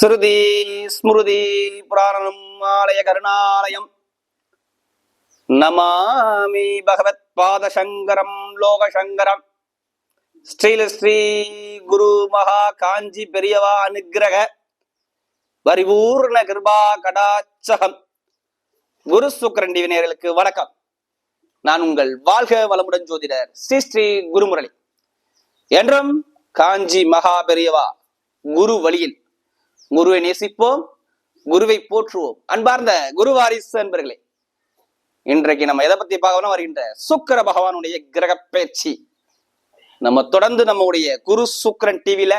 ஸ்ருதி ஸ்மிருதி புராணம் ஆலய கருணாலயம். நமாமி பகவத் பாத சங்கரம் லோக சங்கரம் ஸ்ரீல ஸ்ரீ குரு மகா காஞ்சி பெரியவா அனுக்கிரக பரிபூர்ண கிருபா கடாச்சகம் குரு சுக்கரன் டிவினியர்களுக்கு வணக்கம். நான் உங்கள் வாழ்க வளமுடன் ஜோதிடர் ஸ்ரீ ஸ்ரீ குருமுரளி. என்றும் காஞ்சி மகா பெரியவா குரு வழியில் குருவை நேசிப்போம் குருவை போற்றுவோம். அன்பார்ந்த குரு வாரிசு அன்பர்களே இன்றைக்கு நம்ம எதை பத்தி பார்க்கணும் வருகின்ற சுக்கிர பகவானுடைய கிரக பேச்சு. நம்ம தொடர்ந்து நம்முடைய குரு சுக்கிரன் டிவில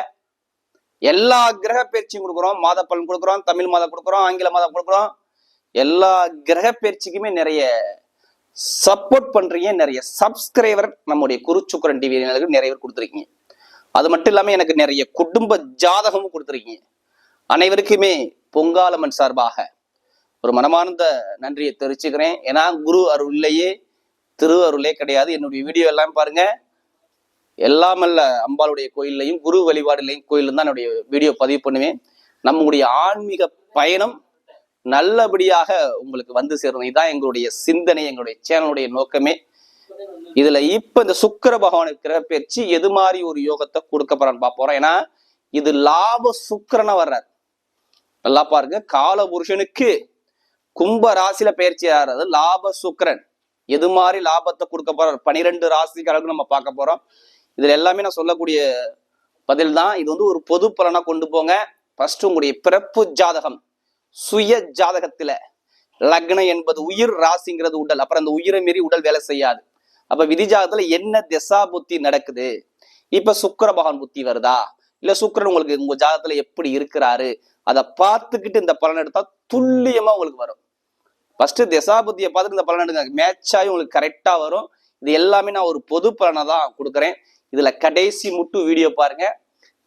எல்லா கிரக பயிற்சியும் கொடுக்குறோம். மாத பலன் கொடுக்குறோம் தமிழ் மாதம் கொடுக்குறோம் ஆங்கில மாதம் கொடுக்குறோம். எல்லா கிரக பயிற்சிக்குமே நிறைய சப்போர்ட் பண்றீங்க நிறைய சப்ஸ்கிரைபர் நம்முடைய குரு சுக்கிரன் டிவி நிறைய பேர் கொடுத்துருக்கீங்க. அது மட்டும் இல்லாம எனக்கு நிறைய குடும்ப ஜாதகமும் கொடுத்துருக்கீங்க. அனைவருக்குமே பொங்காலம்மன் சார்பாக ஒரு மனமார்ந்த நன்றியை தெரிவிச்சுக்கிறேன். ஏன்னா குரு அருள் திரு அருளே கிடையாது. என்னுடைய வீடியோ எல்லாம் பாருங்க. எல்லாமல்ல அம்பாளுடைய கோயில்லையும் குரு வழிபாடுலையும் கோயிலும் தான் என்னுடைய வீடியோ பதிவு பண்ணுவேன். நம்முடைய ஆன்மீக பயணம் நல்லபடியாக உங்களுக்கு வந்து சேரணும். இதுதான் எங்களுடைய சிந்தனை எங்களுடைய சேனலுடைய நோக்கமே. இதுல இப்ப இந்த சுக்கிர பகவானை கிரகப்பயிற்சி எது மாதிரி ஒரு யோகத்தை கொடுக்க போறான்னு பார்க்க ஏன்னா இது லாப சுக்கரனை வர்றார். நல்லா பாருங்க. கால புருஷனுக்கு கும்ப ராசியில பயிற்சி ஆகிறது லாப சுக்கரன். எது மாதிரி லாபத்தை கொடுக்க போறார்? பனிரெண்டு ராசிக்காரர்களுக்கு நம்ம பார்க்க போறோம். இதுல எல்லாமே நான் சொல்லக்கூடிய பதில் தான் இது வந்து ஒரு பொது பலனா கொண்டு போங்க. ஃபர்ஸ்ட் உங்களுடைய பிறப்பு ஜாதகம். சுய ஜாதகத்துல லக்னம் என்பது உயிர் ராசிங்கிறது உடல். அப்புறம் அந்த உயிரை மீறி உடல் வேலை செய்யாது. அப்ப விதி ஜாதகத்துல என்ன திசா புத்தி நடக்குது? இப்ப சுக்கர பகவான் புத்தி வருதா? இல்ல சுக்கிரன் உங்களுக்கு உங்க ஜாதகத்துல எப்படி இருக்கிறாரு? அதை பார்த்துக்கிட்டு இந்த பலன் எடுத்தா துல்லியமா உங்களுக்கு வரும். ஃபர்ஸ்ட் திசாபுத்தியை பார்த்துட்டு இந்த பலன் எடுங்க. மேட்ச் ஆகி உங்களுக்கு கரெக்டா வரும். இது எல்லாமே நான் ஒரு பொது பலனை தான் கொடுக்குறேன். இதுல கடைசி முட்டு வீடியோ பாருங்க.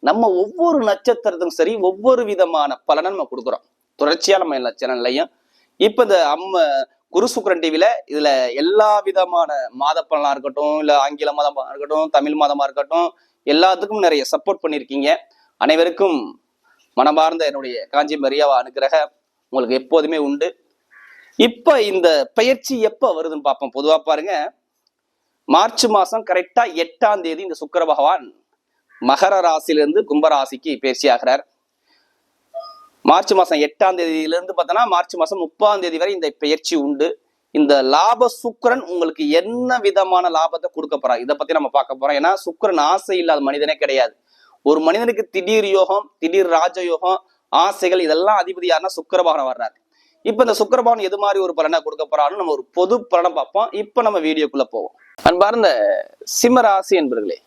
நம்ம ஒவ்வொரு நட்சத்திரத்துக்கும் சரி ஒவ்வொரு விதமான பலனை நம்ம கொடுக்குறோம். தொடர்ச்சியா நம்ம எல்லா சேனல்லையும் இப்ப இந்த அம்ம குரு சுக்கரன் டிவில இதுல எல்லா விதமான மாத பலனா இருக்கட்டும் இல்ல ஆங்கில மாதமா இருக்கட்டும் தமிழ் மாதமா இருக்கட்டும் எல்லாத்துக்கும் நிறைய சப்போர்ட் பண்ணியிருக்கீங்க. அனைவருக்கும் மனமார்ந்த என்னுடைய காஞ்சி மரியாவா அனுகிரக உங்களுக்கு எப்போதுமே உண்டு. இப்ப இந்த பயிற்சி எப்ப வருதுன்னு பார்ப்போம். பொதுவா பாருங்க மார்ச் மாசம் கரெக்டா எட்டாம் தேதி இந்த சுக்கர பகவான் மகர ராசியிலிருந்து கும்பராசிக்கு பயிற்சி ஆகிறார். மார்ச் மாசம் எட்டாம் தேதியிலிருந்து பார்த்தோன்னா மார்ச் மாசம் முப்பாம் தேதி வரை இந்த பயிற்சி உண்டு. இந்த லாப சுக்கரன் உங்களுக்கு என்ன விதமான லாபத்தை கொடுக்க போறா? இதை பத்தி நம்ம பார்க்க போறோம். ஏன்னா சுக்கிரன் ஆசை இல்லாத மனிதனே கிடையாது. ஒரு மனிதனுக்கு திடீர் யோகம் திடீர் ராஜ யோகம் ஆசைகள் இதெல்லாம் அதிபதி யாருன்னா சுக்கரபகவான் வர்றாரு. இப்ப இந்த சுக்கரபகவான் எது மாதிரி ஒரு பலனை கொடுக்க போறாருன்னு நம்ம ஒரு பொது பலனை பார்ப்போம். இப்ப நம்ம வீடியோக்குள்ள போவோம். அன்பார்ந்த சிம்ம ராசி என்பர்களே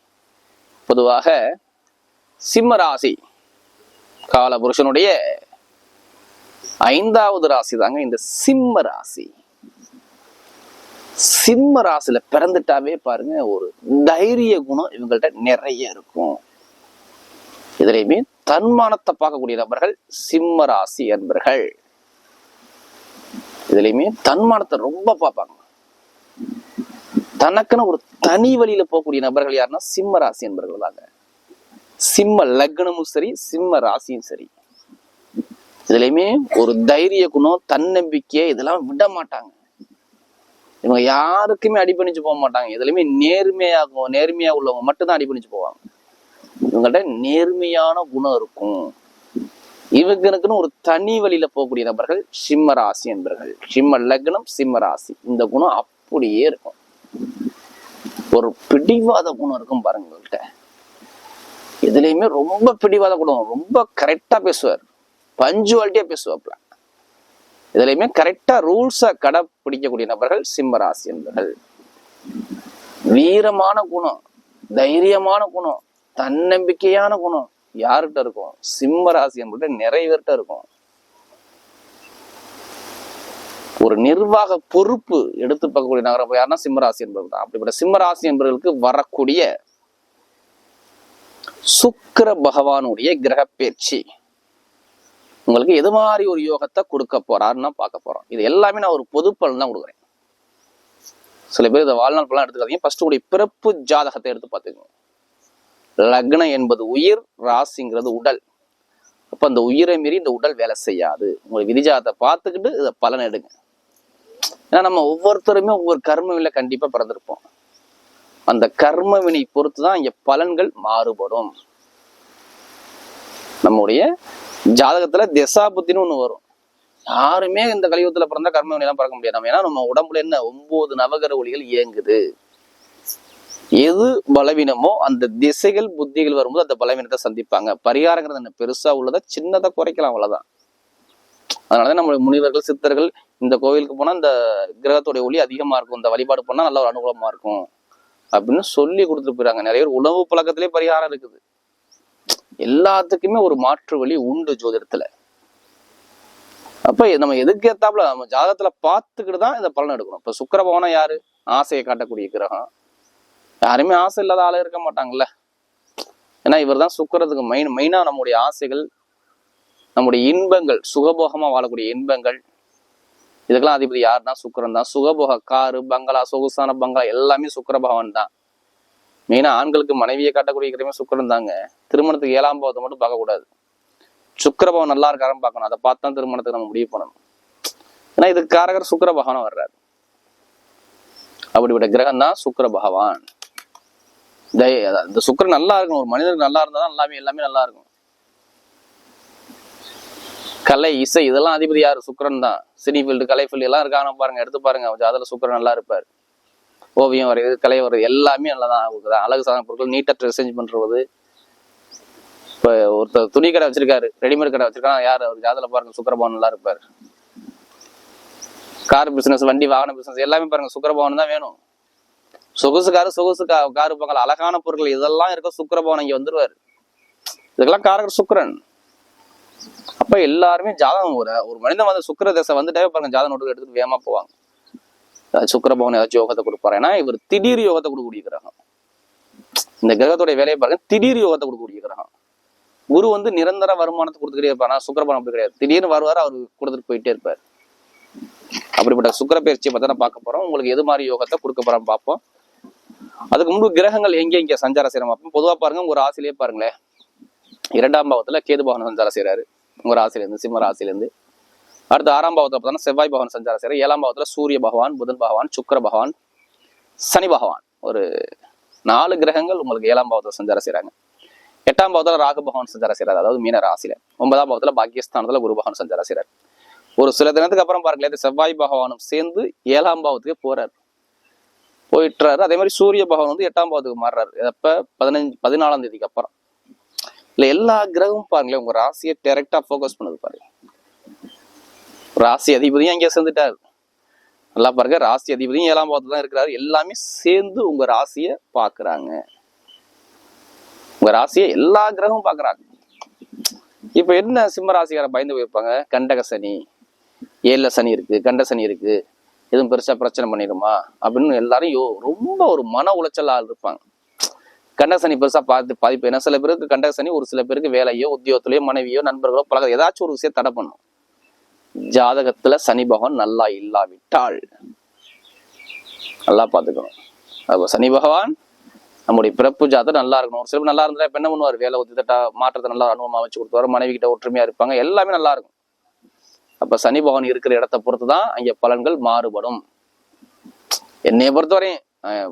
பொதுவாக சிம்ம ராசி காலபுருஷனுடைய ஐந்தாவது ராசி தாங்க இந்த சிம்ம ராசி. சிம்ம ராசியில பிறந்துட்டாவே பாருங்க ஒரு தைரிய குணம் இவங்கள்ட்ட நிறைய இருக்கும். இதுலையுமே தன்மானத்தை பார்க்கக்கூடிய நபர்கள் சிம்ம ராசி என்பர்கள். இதுலையுமே தன்மானத்தை ரொம்ப பார்ப்பாங்க. தனக்குன்னு ஒரு தனி வழியில போகக்கூடிய நபர்கள் யாருன்னா சிம்ம ராசி என்பர்கள் தாங்க. சிம்ம லக்னமும் சரி சிம்ம ராசியும் சரி. இதுலயுமே ஒரு தைரிய குணம் தன்னம்பிக்கை இதெல்லாம் விட மாட்டாங்க. இவங்க யாருக்குமே அடிபணிச்சு போக மாட்டாங்க. இதுலயுமே நேர்மையாகும் நேர்மையா உள்ளவங்க மட்டும்தான் அடிபணிச்சு போவாங்க. இவங்கள்ட்ட நேர்மையான குணம் இருக்கும். இவங்களுக்குன்னு ஒரு தனி வழியில போகக்கூடிய நபர்கள் சிம்ம ராசி என்பர்கள். சிம்ம லக்னம் சிம்ம ராசி. இந்த குணம் அப்படியே இருக்கும். ஒரு பிடிவாத குணம் இருக்கும் பாருங்க உங்கள்கிட்ட எதுலையுமே ரொம்ப பிடிவாத குணம். ரொம்ப கரெக்டா பேசுவார். பஞ்சுவாலிட்டியா பேசுவாப்ல இதுலையுமே கரெக்டா ரூல்ஸா கடைப்பிடிக்கக்கூடிய நபர்கள் சிம்ம ராசி என்பர்கள். வீரமான குணம். தைரியமான குணம். தன்னம்பிக்கையான குணம் யார்கிட்ட இருக்கும்? சிம்ம ராசி என்பது நிறைவேற்ற இருக்கும். ஒரு நிர்வாக பொறுப்பு எடுத்து பார்க்கக்கூடிய நகரம் யாருன்னா சிம்மராசி என்பவர்கள் தான். அப்படிப்பட்ட சிம்மராசி என்பவர்களுக்கு வரக்கூடிய சுக்கர பகவானுடைய கிரக பயிற்சி உங்களுக்கு எது மாதிரி ஒரு யோகத்தை கொடுக்க போறாருன்னா பார்க்க போறோம். இது எல்லாமே நான் ஒரு பொதுப்பலன் தான் கொடுக்குறேன். சில பேர் இதை வாழ்நாள் பலன் எடுத்துக்காதீங்க. ஃபர்ஸ்ட் உங்களுடைய பிறப்பு ஜாதகத்தை எடுத்து பார்த்துக்கோங்க. லக்னம் என்பது உயிர் ராசிங்கிறது உடல். அப்போ அந்த உயிரை மீறி இந்த உடல் வேலை செய்யாது. உங்களுக்கு விதிஜாதத்தை பார்த்துக்கிட்டு இதை பலன் எடுங்க. ஏன்னா நம்ம ஒவ்வொருத்தருமே ஒவ்வொரு கர்மவில கண்டிப்பாக பிறந்திருப்போம். அந்த கர்ம வினை பொறுத்து தான் இங்கே பலன்கள் மாறுபடும். நம்முடைய ஜாதகத்துல திசாபுத்தின்னு ஒன்று வரும். யாருமே இந்த கலியுகத்துல பிறந்தா கர்ம வினையெல்லாம் பிறக்க முடியாது. நம்ம ஏன்னா நம்ம உடம்புல என்ன ஒன்பது நவகர ஒளிகள் இயங்குது. எது பலவீனமோ அந்த திசைகள் புத்திகள் வரும்போது அந்த பலவீனத்தை சந்திப்பாங்க. பரிகாரங்கிறது என்ன? பெருசா உள்ளதை சின்னதை குறைக்கலாம் அவ்வளவுதான். அதனாலதான் நம்மளுடைய முனிவர்கள் சித்தர்கள் இந்த கோவிலுக்கு போனா இந்த கிரகத்துடைய ஒளி அதிகமா இருக்கும். இந்த வழிபாடு பண்ணா நல்ல ஒரு அனுகூலமா இருக்கும். அப்படின்னு சொல்லி கொடுத்துட்டு போயிறாங்க. நிறைய பேர் உணவு பழக்கத்திலே பரிகாரம் இருக்குது. எல்லாத்துக்குமே ஒரு மாற்று வழி உண்டு ஜோதிடத்துல. அப்ப நம்ம எதுக்கு ஏத்தாப்புல நம்ம ஜாதகத்துல பார்த்துக்கிட்டு தான் இந்த பலன் எடுக்கணும். இப்ப சுக்கர பவனம் யாரு? ஆசையை காட்டக்கூடிய கிரகம். யாருமே ஆசை இல்லாத ஆளே இருக்க மாட்டாங்கல்ல. ஏன்னா இவர் தான் சுக்கரத்துக்கு மெயின் மெயினா நம்முடைய ஆசைகள் நம்முடைய இன்பங்கள் சுகபோகமா வாழக்கூடிய இன்பங்கள். இதுக்கெல்லாம் அதிபதி யாருன்னா சுக்கரன் தான். சுகபோக காரு பங்களா சொகுசான பங்களா எல்லாமே சுக்கிர பகவான் தான். மெயினா ஆண்களுக்கு மனைவியை காட்டக்கூடிய கிரகமே சுக்கரன் தாங்க. திருமணத்துக்கு ஏழாம் பாவத்தை மட்டும் பார்க்கக்கூடாது. சுக்கிர நல்லா இருக்காருன்னு பார்க்கணும். அதை பார்த்து தான் திருமணத்துக்கு நம்ம முடிவு பண்ணணும். ஏன்னா இதுக்கு காரகர் சுக்கர பகவான் வர்றாரு. அப்படிப்பட்ட கிரகம் தான் சுக்கர பகவான். இந்த சுக்கரன் நல்லா இருக்கணும். ஒரு மனிதனுக்கு நல்லா இருந்தா தான் எல்லாமே எல்லாமே நல்லா இருக்கும். கலை இசை இதெல்லாம் அதிபதி யார்? சுக்கிரன் தான். சினி ஃபீல்டு கலை ஃபீல்டு எல்லாம் இருக்காங்க பாருங்க எடுத்து பாருங்க. அதில் சுக்கிரன் நல்லா இருப்பார். ஓவியம் வரைகிறது கலை வரைகிறது எல்லாமே நல்லா தான் அவருக்கு தான் அழகு சாதன பொருட்கள் நீட்டாக ட்ரெஸ்ஸேஞ்ச் பண்றது. இப்போ ஒருத்தர் துணி கடை வச்சிருக்காரு ரெடிமேட் கடை வச்சிருக்காங்க யார்? அவர் ஜாதல பாருங்க சுக்கரபவன் நல்லா இருப்பார். கார் பிசினஸ் வண்டி வாகன பிசினஸ் எல்லாமே பாருங்க சுக்கரபவன் தான் வேணும். சொகுசு காரு சொகுசு கா காரு பக்கல் அழகான பொருட்கள் இதெல்லாம் இருக்க சுக்கரபவன் இங்கே வந்துருவாரு. இதுக்கெல்லாம் காரகர் சுக்கிரன். அப்ப எல்லாருமே ஜாதகம் ஒரு ஒரு மனிதன் வந்து சுக்கர தசை வந்துட்டாவே பாருங்க ஜாதகம் நோட்டு எடுத்துட்டு வேகமா போவாங்க. அஹ் சுக்கிரபவன் ஏதாச்சும் யோகத்தை கொடுப்பாரு? ஏன்னா இவர் திடீர் யோகத்தை கொடுக்கக்கூடிய கிரகம். இந்த கிரகத்துடைய வேலையை பாருங்க திடீர் யோகத்தை கொடுக்கக்கூடிய கிரகம். குரு வந்து நிரந்தர வருமானத்தை கொடுத்துக்கிட்டே இருப்பார். ஆனால் சுக்கரபவன் அப்படி கிடையாது. திடீர்னு வருவார் அவர் கொடுத்துட்டு போயிட்டே இருப்பார். அப்படிப்பட்ட சுக்கிர பயிற்சியை பார்த்தா பார்க்க போறோம். உங்களுக்கு எது மாதிரி யோகத்தை கொடுக்க போறோம் பார்ப்போம். அதுக்கு முன்பு கிரகங்கள் எங்க எங்க சஞ்சாரம் செய்யறோம் அப்போ பொதுவா பாருங்க உங்க ராசிலேயே பாருங்களேன். இரண்டாம் பாவத்துல கேது பவன் சஞ்சாரம் செய்யறாரு உங்க ராசிலேருந்து சிம்ம ராசிலேருந்து அடுத்து ஆறாம் பாவத்துல பார்த்தோம்னா செவ்வாய் பகவான் சஞ்சாரம் செய்யறாரு ஏழாம் பாவத்துல சூரிய பகவான் புதன் பகவான் சுக்கர பகவான் சனி பகவான். ஒரு நாலு கிரகங்கள் உங்களுக்கு ஏழாம் பாவத்தில் சஞ்சாரம் செய்யறாங்க எட்டாம் பாவத்தில் ராகு பகவான் சஞ்சாரம் செய்யறாரு அதாவது மீன ராசியில. ஒன்பதாம் பாவத்துல பாக்கியஸ்தானத்துல குரு பகவான் சஞ்சாரம் செய்யறாரு ஒரு சில தினத்துக்கு அப்புறம் பாருங்களேன் செவ்வாய் பகவானும் சேர்ந்து ஏழாம் பாவத்துக்கு போறாரு. போயிட்டுறாரு. அதே மாதிரி சூரிய பகவான் வந்து எட்டாம் பாவத்துக்கு மாறுறாரு. எப்ப பதினஞ்சு பதினாலாம் தேதிக்கு அப்புறம். இல்ல எல்லா கிரகமும் பாருங்களேன் உங்க ராசியை டைரக்டா ஃபோக்கஸ் பண்ணுது பாருங்க. ராசி அதிபதியும் அங்கே சேர்ந்துட்டாரு. நல்லா பாருங்க ராசி அதிபதியும் ஏழாம் பாவத்துல தான் இருக்கிறாரு. எல்லாமே சேர்ந்து உங்க ராசியை பார்க்குறாங்க. உங்க ராசியை எல்லா கிரகமும் பார்க்குறாங்க. இப்போ என்ன சிம்ம ராசிக்கார பயந்து போயிருப்பாங்க? கண்டக சனி ஏழில் சனி இருக்கு கண்ட சனி இருக்கு. எதுவும் பெருசாக பிரச்சனை பண்ணிடுமா? அப்படின்னு எல்லாரும் யோ ரொம்ப ஒரு மன உளைச்சலாக ஆள் இருப்பாங்க. கண்டசனி சனி பெருசா பார்த்து பாதிப்பு. ஏன்னா சில பேருக்கு கண்டக சனி ஒரு சில பேருக்கு வேலையோ உத்தியோகத்திலையோ மனைவியோ நண்பர்களோ பழக ஏதாச்சும் ஒரு விஷயம் தடை பண்ணும். ஜாதகத்துல சனி பகவான் நல்லா இல்லாவிட்டால் நல்லா பார்த்துக்கணும் அப்போ சனி பகவான் நம்முடைய பிறப்பு ஜாதகம் நல்லா இருக்கணும். ஒரு சிலர் நல்லா இருந்தா இப்போ என்ன பண்ணுவார்? வேலை உத்திட்டா மாற்றத்தை நல்லா அனுபவமாக வச்சு கொடுத்துவாரு மனைவி கிட்ட ஒற்றுமையா இருப்பாங்க. எல்லாமே நல்லா இருக்கும். அப்ப சனி பகவான் இருக்கிற இடத்த பொறுத்து தான் அங்க பலன்கள் மாறுபடும். என்னைய பொறுத்தவரையும்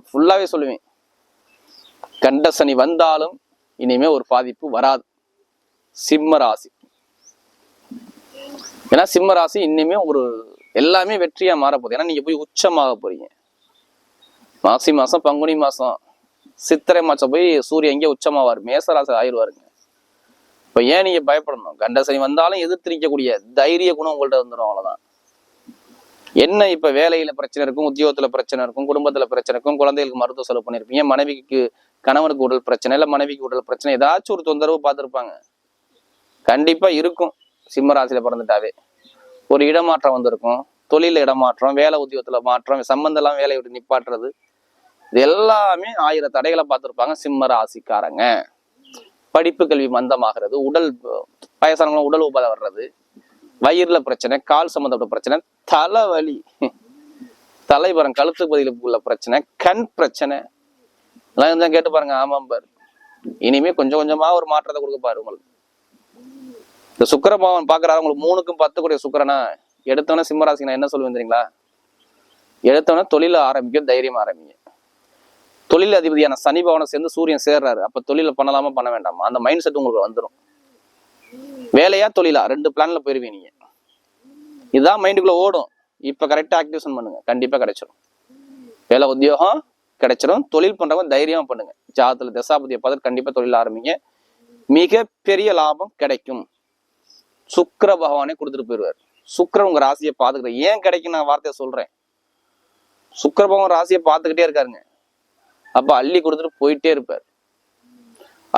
ஃபுல்லாவே சொல்லுவேன். கண்ட சனி வந்தாலும் இனிமே ஒரு பாதிப்பு வராது. சிம்ம ராசி. ஏன்னா சிம்ம ராசி இன்னுமே ஒரு எல்லாமே வெற்றியா மாறப்போகுது. ஏன்னா நீங்க போய் உச்சமாக போறீங்க. மாசி மாசம் பங்குனி மாசம். சித்திரை மாசம் போய் சூரியன் எங்கே உச்சமாவார். மேசராசி ஆயிடுவாருங்க இப்போ ஏன் நீங்க பயப்படணும்? கண்டசனி வந்தாலும் எதிர்த்திருக்கக்கூடிய தைரிய குணம் உங்கள்ட்ட வந்துடும் அவ்வளோதான் என்ன இப்ப வேலையில பிரச்சனை இருக்கும் உத்தியோகத்துல பிரச்சனை இருக்கும் குடும்பத்துல பிரச்சனை இருக்கும் குழந்தைகளுக்கு மருத்துவ செலவு பண்ணிருப்பீங்க மனைவிக்கு கணவனுக்கு உடல் பிரச்சனை இல்லை மனைவிக்கு உடல் பிரச்சனை ஏதாச்சும் ஒரு தொந்தரவு பார்த்துருப்பாங்க. கண்டிப்பா இருக்கும். சிம்ம ராசியில பிறந்துட்டாவே. ஒரு இடமாற்றம் வந்திருக்கும். தொழில இடமாற்றம் வேலை உத்தியோகத்துல மாற்றம் சம்பந்தம் எல்லாம் வேலையை விட்டு நிப்பாட்டுறது. இது எல்லாமே ஆயிரம் தடைகளை பார்த்துருப்பாங்க சிம்ம ராசிக்காரங்க. படிப்பு கல்வி மந்தமாகிறது உடல் வயசானவங்களும் உடல் உபாதை வர்றது வயிறுல பிரச்சனை கால் சம்மந்தப்பட்ட பிரச்சனை தலைவலி தலைவரம் கழுத்து பகுதியில் உள்ள பிரச்சனை கண் பிரச்சனை. எல்லாம் இருந்தா கேட்டு பாருங்க. ஆமாம் இனிமே கொஞ்சம் கொஞ்சமா ஒரு மாற்றத்தை கொடுக்க பாரு உங்களுக்கு. இந்த சுக்கிர பகவான் பாக்குறாரு உங்களுக்கு மூணுக்கும் பத்து கூடிய சுக்கரனா? எடுத்தோன்னே சிம்மராசி நான் என்ன சொல்லுவேன் தெரியுங்களா? எடுத்தோன்னே தொழில ஆரம்பிக்கும் தைரியம் ஆரம்பிங்க. தொழில் அதிபதியான சனி பவனை சேர்ந்து சூரியன் சேர்றாரு. அப்ப தொழில பண்ணலாமா பண்ண வேண்டாமா? அந்த மைண்ட் செட் உங்களுக்கு வந்துடும் வேலையா தொழிலா? ரெண்டு பிளான்ல போயிருவீங்க நீங்க. இதுதான் மைண்டுக்குள்ள ஓடும். இப்ப கரெக்டா ஆக்டிவேஷன் பண்ணுங்க. கண்டிப்பா கிடைச்சிடும் வேலை உத்தியோகம் கிடைச்சிடும் தொழில் பண்றவங்க தைரியமா பண்ணுங்க. ஜாதத்துல தசாபதியை பார்த்து கண்டிப்பா தொழில் ஆரம்பிங்க. மிக பெரிய லாபம் கிடைக்கும். சுக்கர பகவானே கொடுத்துட்டு போயிடுவார் சுக்கரன் உங்க ராசியை பார்த்துக்கிட்டு ஏன் கிடைக்கும் நான் வார்த்தையை சொல்றேன். சுக்கர பகவான் ராசியை பார்த்துக்கிட்டே இருக்காருங்க. அப்ப அள்ளி கொடுத்துட்டு போயிட்டே இருப்பார்.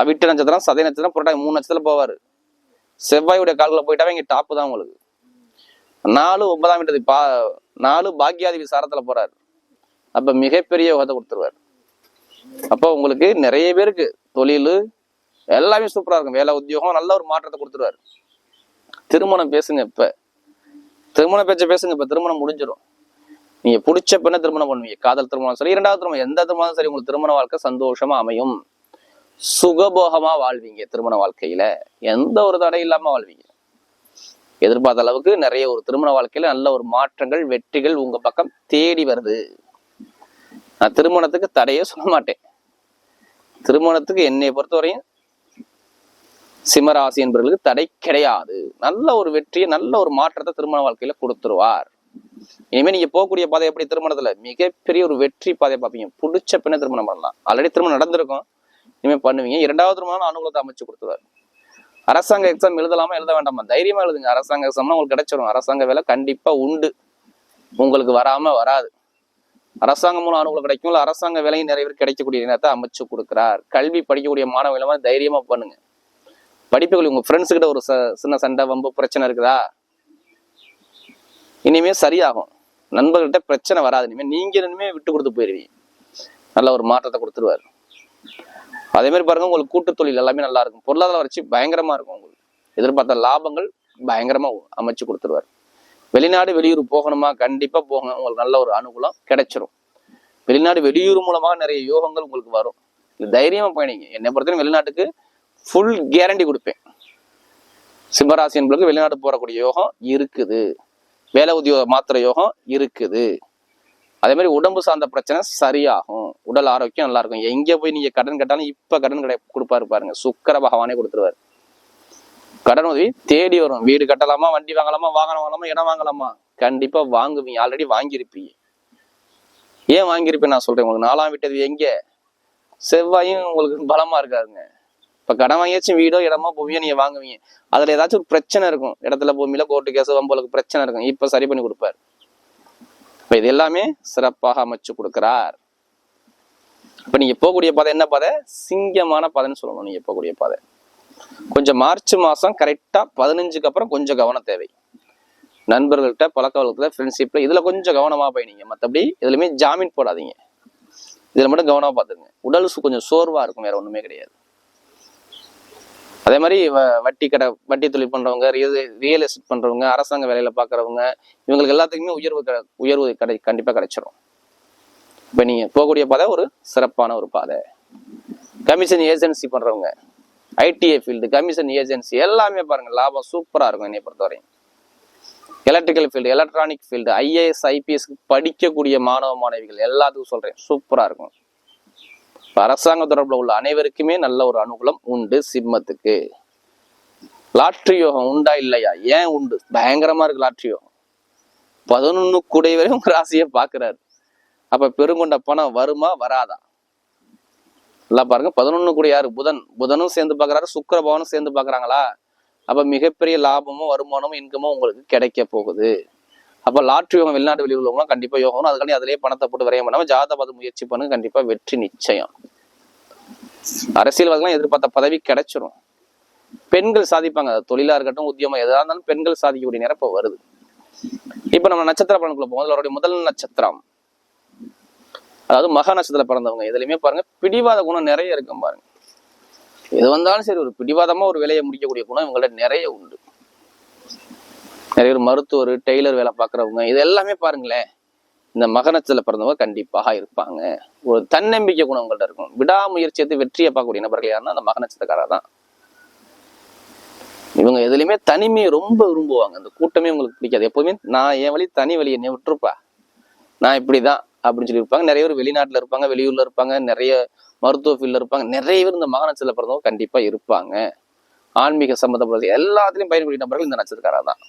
அவிட்ட நட்சத்திரம் சதய நட்சத்திரம் புரட்டாதி மூணு நட்சத்திரம் போவார். செவ்வாயுடைய கால்களை போயிட்டாவே இங்க டாப்பு தான் உங்களுக்கு. நாலு ஒன்பதாம் வீட்டது பா நாலு பாக்கியாதிபதி சாரத்துல போறாரு. அப்ப மிகப்பெரிய யோகத்தை கொடுத்துருவார். அப்போ உங்களுக்கு நிறைய பேருக்கு தொழில் எல்லாமே சூப்பரா இருக்கும். வேலை உத்தியோகம் நல்ல ஒரு மாற்றத்தை கொடுத்துருவாரு. திருமணம் பேசுங்க இப்ப. திருமண பேச்ச பேசுங்க இப்ப. திருமணம் முடிஞ்சிடும் நீங்க பிடிச்ச பெண்ணை திருமணம் பண்ணுவீங்க. காதல் திருமணம் சரி இரண்டாவது திருமணம் எந்த திருமணம் சரி உங்களுக்கு திருமண வாழ்க்கை சந்தோஷமா அமையும்? சுகபோகமா வாழ்வீங்க திருமண வாழ்க்கையில. எந்த ஒரு தடை இல்லாம வாழ்வீங்க. எதிர்பார்த்த அளவுக்கு நிறைய ஒரு திருமண வாழ்க்கையில நல்ல ஒரு மாற்றங்கள் வெற்றிகள் உங்க பக்கம் தேடி வருது. நான் திருமணத்துக்கு தடையே சொல்ல மாட்டேன். திருமணத்துக்கு என்னை பொறுத்தவரையும் சிம்மராசி என்பவர்களுக்கு தடை கிடையாது. நல்ல ஒரு வெற்றியை நல்ல ஒரு மாற்றத்தை திருமண வாழ்க்கையில கொடுத்துருவார். இனிமே நீங்க போகக்கூடிய பாதை எப்படி திருமணத்துல? மிகப்பெரிய ஒரு வெற்றி பாதையை பார்ப்பீங்க பிடிச்ச பெண்ணை திருமணம் பண்ணலாம். ஆல்ரெடி திருமணம் நடந்திருக்கும். இனிமே பண்ணுவீங்க. இரண்டாவது திருமணம் அனுகூலத்தை அமைச்சு கொடுத்துருவாரு. அரசாங்க எக்ஸாம் எழுதலாமா எழுத வேண்டாமா? தைரியமா எழுதுங்க. அரசாங்க எக்ஸாம்னா உங்களுக்கு கிடைச்சிடும் அரசாங்க வேலை கண்டிப்பா உண்டு. உங்களுக்கு வராம வராது. அரசாங்கம் மூலம் அனுகூலம் கிடைக்கும் இல்ல அரசாங்க வேலையும் நிறைய பேர் கிடைக்கக்கூடிய நேரத்தை அமைச்சு கொடுக்குறார். கல்வி படிக்கக்கூடிய மாணவர்கள் தைரியமா பண்ணுங்க. படிப்புகள் உங்க ஃப்ரெண்ட்ஸ் கிட்ட ஒரு சின்ன சண்டை வம்பு பிரச்சனை இருக்குதா? இனிமே சரியாகும். நண்பர்கள்ட்ட பிரச்சனை வராது. இனிமேல் நீங்க இனிமே விட்டு கொடுத்து போயிருவீங்க. நல்ல ஒரு மாற்றத்தை கொடுத்துருவாரு. அதே மாதிரி பாருங்க உங்களுக்கு கூட்டு தொழில் எல்லாமே நல்லா இருக்கும். பொருளாதார வளர்ச்சி பயங்கரமா இருக்கும் உங்களுக்கு. எதிர்பார்த்த லாபங்கள் பயங்கரமா அமைச்சு கொடுத்துருவாரு. வெளிநாடு வெளியூர் போகணுமா? கண்டிப்பா போங்க. உங்களுக்கு நல்ல ஒரு அனுகூலம் கிடைச்சிரும். வெளிநாடு வெளியூர் மூலமாக நிறைய யோகங்கள் உங்களுக்கு வரும். தைரியமா பயணிங்க. என்னை பொறுத்தவரை வெளிநாட்டுக்கு ஃபுல் கேரண்டி கொடுப்பேன். சிம்மராசி என்பதுக்கு வெளிநாடு போறக்கூடிய யோகம் இருக்குது. வேலை உத்தியோக மாத்திர யோகம் இருக்குது. அதே மாதிரி உடம்பு சார்ந்த பிரச்சனை சரியாகும். உடல் ஆரோக்கியம் நல்லா இருக்கும் எங்க போய் நீங்க கடன் கேட்டாலும் இப்ப கடன் கிடை கொடுப்பாரு பாருங்க. சுக்கர பகவானே கொடுத்துருவாரு. கடன் உதவி தேடி வரும். வீடு கட்டலாமா வண்டி வாங்கலாமா வாகனம் வாங்கலாமா இடம் வாங்கலாமா? கண்டிப்பா வாங்குவீங்க. ஆல்ரெடி வாங்கியிருப்பீங்க. ஏன் வாங்கியிருப்பேன் நான் சொல்றேன் உங்களுக்கு. நாலாம் விட்டது எங்க? செவ்வாயும் உங்களுக்கு பலமா இருக்காதுங்க இப்ப கடன் வாங்கியாச்சும் வீடோ இடமோ பூமியோ நீங்க வாங்குவீங்க. அதுல ஏதாச்சும் ஒரு பிரச்சனை இருக்கும். இடத்துல பூமியில கோர்ட்டு கேஸ் வம்பளுக்கு பிரச்சனை இருக்கும். இப்ப சரி பண்ணி கொடுப்பாரு. இப்ப இது எல்லாமே சிறப்பாக அமைச்சு கொடுக்கிறார். இப்ப நீங்க போகக்கூடிய பாதை என்ன பாதை? சிங்கமான பாதைன்னு சொல்லணும் நீங்க போகக்கூடிய பாதை. கொஞ்சம் மார்ச் மாசம் கரெக்டா பதினஞ்சுக்கு அப்புறம் கொஞ்சம் கவனம் தேவை. நண்பர்கள்ட்ட பழக்க வழக்கத்துல ஃப்ரெண்ட்ஷிப்ல இதுல கொஞ்சம் கவனமா போயினீங்க மற்றபடி இதுலயுமே ஜாமீன் போடாதீங்க. இதுல மட்டும் கவனமா பாத்துங்க உடல் கொஞ்சம் சோர்வா இருக்கும். வேற ஒண்ணுமே கிடையாது. அதே மாதிரி வ- வட்டி கடை வட்டி தொழில் பண்ணுறவங்க ரியல் ரியல் எஸ்டேட் பண்ணுறவங்க அரசாங்க வேலையில் பார்க்குறவங்க இவங்களுக்கு எல்லாத்துக்குமே உயர்வு கிடை- உயர்வு கடை கண்டிப்பாக கிடைச்சிரும். இப்போ நீங்கள் போகக்கூடிய பாதை ஒரு சிறப்பான ஒரு பாதை. கமிஷன் ஏஜென்சி பண்ணுறவங்க ஐடிஐ ஃபீல்டு கமிஷன் ஏஜென்சி எல்லாமே பாருங்கள் லாபம் சூப்பராக இருக்கும் என்னை பொறுத்தவரையும். Electrical field electronic field IAS ஐபிஎஸ்க்கு படிக்கக்கூடிய மாணவ மாணவிகள் எல்லாத்துக்கும் சொல்கிறேன் சூப்பராக இருக்கும். அரசாங்க தொடர்புல உள்ள அனைவருக்குமே நல்ல ஒரு அனுகூலம் உண்டு சிம்மத்துக்கு. லாட்ரி யோகம் உண்டா இல்லையா? ஏன் உண்டு? பயங்கரமா இருக்கு லாட்ரி யோகம். பதினொன்னு கூடை வரை உங்க ராசியை பாக்குறாரு அப்ப பெருங்கொண்ட பணம் வருமா வராதா? எல்லாம் பாருங்க பதினொன்னு கூட யாரு? புதன். புதனும் சேர்ந்து பாக்குறாரு சுக்கர பவனும் சேர்ந்து பாக்குறாங்களா அப்ப மிகப்பெரிய லாபமும் வருமானமும் இன்கமும் உங்களுக்கு கிடைக்க போகுது. அப்ப லாட்ரி யோகம் வெளிநாட்டு வெளியூர் உள்ளவங்க கண்டிப்பா யோகம் அதுக்காண்டி அதிலேயே பணத்தை போட்டு விரையம் பண்ணாம ஜாதக முயற்சி பண்ணுங்க. கண்டிப்பா வெற்றி நிச்சயம். அரசியல்வாதிகளாம் எதிர்பார்த்த பதவி கிடைச்சிரும். பெண்கள் சாதிப்பாங்க. தொழிலா இருக்கட்டும் உத்தியமா எதா இருந்தாலும் பெண்கள் சாதிக்கக்கூடிய நேரம் வருது. இப்ப நம்ம நட்சத்திர பலனுக்குள்ள போவோம். அவருடைய முதல் நட்சத்திரம். அதாவது மகா நட்சத்திர பிறந்தவங்க. இதுலயுமே பாருங்க பிடிவாத குணம் நிறைய இருக்கும் பாருங்க. எது வந்தாலும் சரி ஒரு பிடிவாதமா ஒரு வேலையை முடிக்கக்கூடிய குணம் இவங்கள்ட்ட நிறைய உண்டு. நிறைய பேர் மருத்துவர் டெய்லர் வேலை பார்க்குறவங்க இது எல்லாமே பாருங்களேன். இந்த மகனத்தில் பிறந்தவங்க கண்டிப்பாக இருப்பாங்க. ஒரு தன்னம்பிக்கை குணம் உங்கள்கிட்ட இருக்கும். விடாமுயற்சி எடுத்து வெற்றியை பார்க்கக்கூடிய நபர்கள் யாருன்னா அந்த மக தான் இவங்க எதுலையுமே தனிமையை ரொம்ப விரும்புவாங்க. அந்த கூட்டமே உங்களுக்கு பிடிக்காது. எப்பவுமே நான் என் வழி தனி வழி என்னை விட்டுருப்பா. நான் இப்படிதான் அப்படின்னு சொல்லி இருப்பாங்க. நிறைய பேர் வெளிநாட்டுல இருப்பாங்க வெளியூர்ல இருப்பாங்க நிறைய மருத்துவ ஃபீல்டில் இருப்பாங்க. நிறைய பேர் இந்த மக பிறந்தவங்க கண்டிப்பா இருப்பாங்க. ஆன்மீக சம்மந்தப்பட்ட எல்லாத்துலயும் பயன்படுத்திய நபர்கள் இந்த நட்சத்திரக்காரா தான்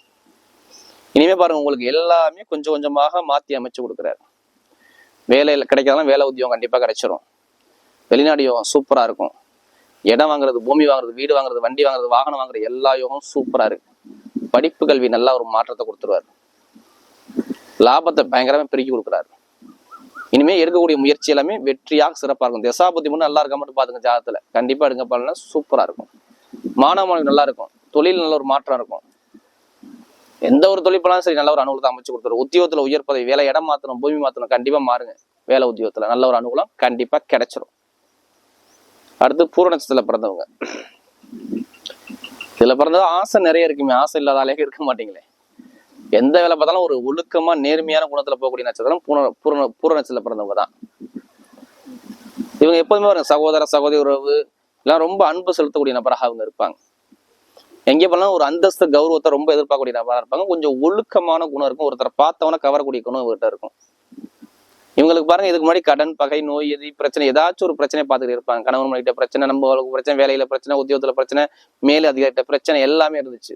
இனிமே பாருங்க உங்களுக்கு எல்லாமே கொஞ்சம் கொஞ்சமாக மாத்தி அமைச்சு கொடுக்குறாரு. வேலையில் கிடைக்காதான் வேலை உத்தியோகம் கண்டிப்பாக கிடைச்சிரும். வெளிநாடு யோகம் சூப்பராக இருக்கும். இடம் வாங்குறது பூமி வாங்குறது வீடு வாங்குறது வண்டி வாங்குறது வாகனம் வாங்குறது எல்லா யோகம் சூப்பராக இருக்கு. படிப்பு கல்வி நல்லா ஒரு மாற்றத்தை கொடுத்துருவாரு. லாபத்தை பயங்கரமாக பிரிக்கி கொடுக்குறாரு. இனிமே எடுக்கக்கூடிய முயற்சி எல்லாமே வெற்றியாக சிறப்பாக இருக்கும். தசாபதி மூணு நல்லா இருக்க மட்டும் பாத்துங்க ஜாதத்தில் கண்டிப்பா எடுங்க பாருங்க சூப்பரா இருக்கும். மாணவ மாணவி நல்லா இருக்கும். தொழில் நல்ல ஒரு மாற்றம் இருக்கும். எந்த ஒரு தொழில் சரி நல்ல ஒரு அனுகூலத்தை அமைச்சு கொடுத்துரும். உத்தியோகத்துல உயர்ப்பதை வேலை இடம் மாத்தணும் பூமி மாத்தணும் கண்டிப்பா மாறுங்க. வேலை உத்தியோகத்துல நல்ல ஒரு அனுகூலம் கண்டிப்பா கிடைச்சிரும். அடுத்து பூர நட்சத்திரத்துல பிறந்தவங்க. இதுல பிறந்தது ஆசை நிறைய இருக்குமே. ஆசை இல்லாத ஆளே இருக்க மாட்டீங்களே. எந்த வேலை பார்த்தாலும் ஒரு ஒழுக்கமா நேர்மையான குணத்துல போகக்கூடிய நட்சத்திரம் பூர பூர பூர நட்சத்திரத்துல பிறந்தவங்க தான். இவங்க எப்போதுமே ஒரு சகோதர சகோதரி உறவு எல்லாம் ரொம்ப அன்பு செலுத்தக்கூடிய நபராக அவங்க இருப்பாங்க. எங்கே போனாலும் ஒரு அந்தஸ்து கௌரவத்தை ரொம்ப எதிர்பார்க்கக்கூடிய நபராக இருப்பாங்க. கொஞ்சம் ஒழுக்கமான குணம் இருக்கும். ஒருத்தரை பார்த்தவன கவரக்கூடிய குணம் இவர்கிட்ட இருக்கும். இவங்களுக்கு பாருங்க இதுக்கு முன்னாடி கடன் பகை நோய் எதி பிரச்சனை ஏதாச்சும் ஒரு பிரச்சனை பார்த்துட்டு இருப்பாங்க. கணவன் மனைவிட்ட பிரச்சனை நம்ம பிரச்சனை வேலையில பிரச்சனை உத்தியோகத்துல பிரச்சனை மேல் அதிகாரிட்ட பிரச்சனை எல்லாமே இருந்துச்சு.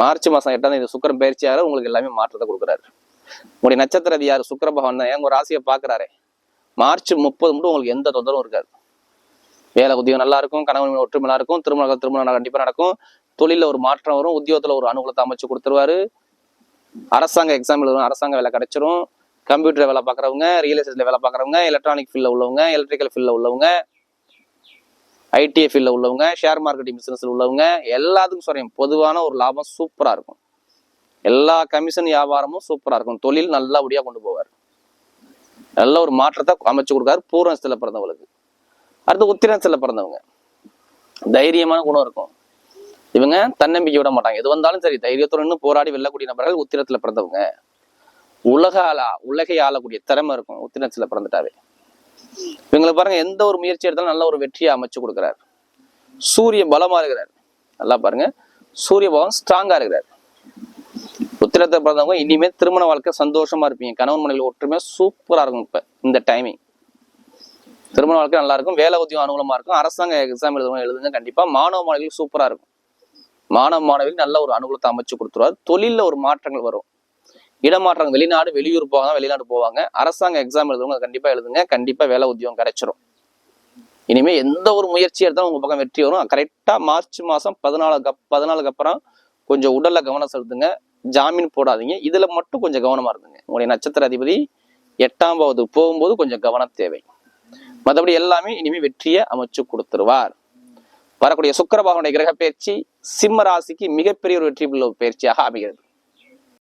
மார்ச் மாசம் எட்டாம் தேதி சுக்கரன் பயிற்சியாளர் உங்களுக்கு எல்லாமே மாற்றத்தை கொடுக்குறாரு. உங்களுடைய நட்சத்திர அதிகாரி சுக்கர பகவான் தான். எங்க ராசியை பாக்குறாரு மார்ச் முப்பது மட்டும் உங்களுக்கு எந்த தொந்தரவும் இருக்காது. வேலை உத்தியோகம் நல்லா இருக்கும். கணவன் ஒற்றுமை நல்லா இருக்கும். திருமணம் திருமணம் கண்டிப்பா நடக்கும். தொழிலில் ஒரு மாற்றம் வரும். உத்தியோகத்தில் ஒரு அனுகூலத்தை அமைச்சு கொடுத்துருவாரு. அரசாங்க எக்ஸாம் வரும் அரசாங்க வேலை கிடைச்சிரும். கம்ப்யூட்டர் வேலை பார்க்குறவங்க ரியல் எஸ்டேட்டில் வேலை பார்க்குறவங்க எலக்ட்ரானிக் ஃபீல்டில் உள்ளவங்க எலக்ட்ரிக்கல் ஃபீல்டில் உள்ளவங்க ஐடிஐ ஃபீல்டில் உள்ளவங்க ஷேர் மார்க்கெட்டிங் பிஸ்னஸில் உள்ளவங்க எல்லாத்துக்கும் சொல்கிறேன் பொதுவான ஒரு லாபம் சூப்பராக இருக்கும். எல்லா கமிஷன் வியாபாரமும் சூப்பராக இருக்கும். தொழில் நல்லபடியாக கொண்டு போவார். நல்ல ஒரு மாற்றத்தை அமைச்சு கொடுக்காரு. பூர்ணத்துல பிறந்தவங்களுக்கு அடுத்து உத்திரத்தில் பிறந்தவங்க தைரியமான குணம் இருக்கும். இவங்க தன்னம்பிக்கை விட மாட்டாங்க. எது வந்தாலும் சரி தைரியத்துடன் போராடி வெல்லக்கூடிய நபர்கள் உத்திரத்துல பிறந்தவங்க. உலக ஆளா உலகை ஆளக்கூடிய திறமை இருக்கும். உத்திரத்துல பிறந்துட்டாவே. இவங்களுக்கு பாருங்க எந்த ஒரு முயற்சி எடுத்தாலும் நல்ல ஒரு வெற்றியை அமைச்சு கொடுக்குறாரு. சூரிய பலமா இருக்கிறார். நல்லா பாருங்க. சூரிய பலம் ஸ்ட்ராங்கா இருக்கிறார். உத்திரத்தை பிறந்தவங்க இனிமே திருமண வாழ்க்கை சந்தோஷமா இருப்பீங்க. கணவன் மனைவி ஒற்றுமையா சூப்பரா இருக்கும் இப்ப இந்த டைமிங் திருமண வாழ்க்கை நல்லா இருக்கும். வேலை உத்தியம் அனுகூலமா இருக்கும். அரசாங்க எக்ஸாம் எழுதுவங்க எழுதுங்க கண்டிப்பா. மாணவ மாணவிகள் சூப்பரா இருக்கும். மாணவ மாணவிகள் நல்ல ஒரு அனுகூலத்தை அமைச்சு கொடுத்துருவார். தொழிலில் ஒரு மாற்றங்கள் வரும். இடமாற்றம் வெளிநாடு வெளியூர் போவாங்க வெளிநாடு போவாங்க. அரசாங்க எக்ஸாம் எழுதுவங்க கண்டிப்பாக கண்டிப்பா எழுதுங்க. கண்டிப்பா வேலை உத்தியோகம் கிடைச்சிரும். இனிமே எந்த ஒரு முயற்சி எடுத்தாலும் உங்க பக்கம் வெற்றி வரும். கரெக்டா மார்ச் மாசம் பதினாலுக்கு கப் பதினாலுக்கு அப்புறம் கொஞ்சம் உடல்ல கவனம் செலுத்துங்க. ஜாமீன் போடாதீங்க. இதுல மட்டும் கொஞ்சம் கவனமா இருந்துங்க. உங்களுடைய நட்சத்திர அதிபதி எட்டாம் பாவது போகும்போது கொஞ்சம் கவனம் தேவை. மற்றபடி எல்லாமே இனிமே வெற்றியை அமைச்சு கொடுத்துருவார். வரக்கூடிய சுக்கரபாகனுடைய கிரக பயிற்சி சிம்ம ராசிக்கு மிகப்பெரிய ஒரு வெற்றி உள்ள பயிற்சியாக அமைகிறது.